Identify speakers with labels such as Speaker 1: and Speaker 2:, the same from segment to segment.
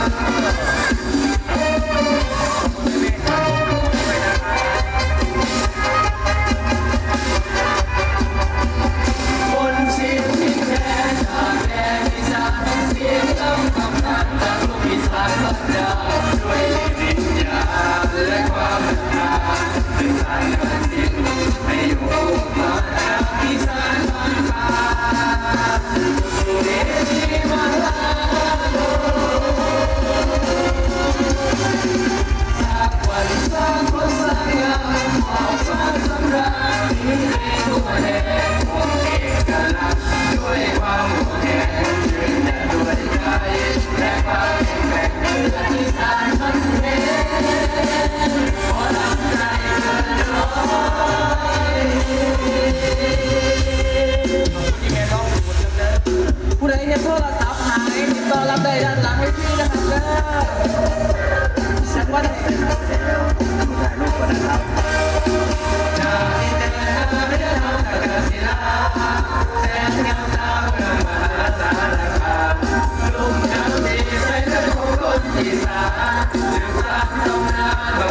Speaker 1: Bye.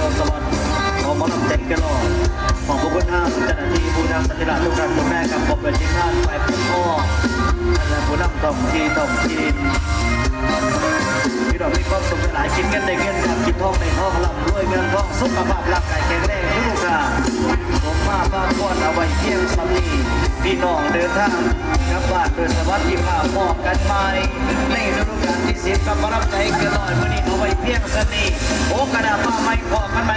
Speaker 1: กสวรรค์ขอพอลำเต็มกระรอขอบพระคุณท่ามจันทีผู้นำสัญลักษณ์ลูกหลานคุณแม่กับผมเป็นที่ท่ามไปพุ่งพ่อนั่นแหละผู้นำต่อมทีต่อมทีพี่ดอกมีความสุขหลายกินเงินในเงินกับกินทองในทองลำรวยเงินทองสุขภาพร่างกายแข็งแรงทุกทุกาผมมาบ้านก้อนเอาไว้เที่ยงสามีพี่น้องเดินทางกลับบ้านโดยสวัสดิภาพ่อกันไหม สิบกับรับใจเกินร้อยวันนี้เอาไว้เพียงสนีโอกระดาษมาไม่พอกัน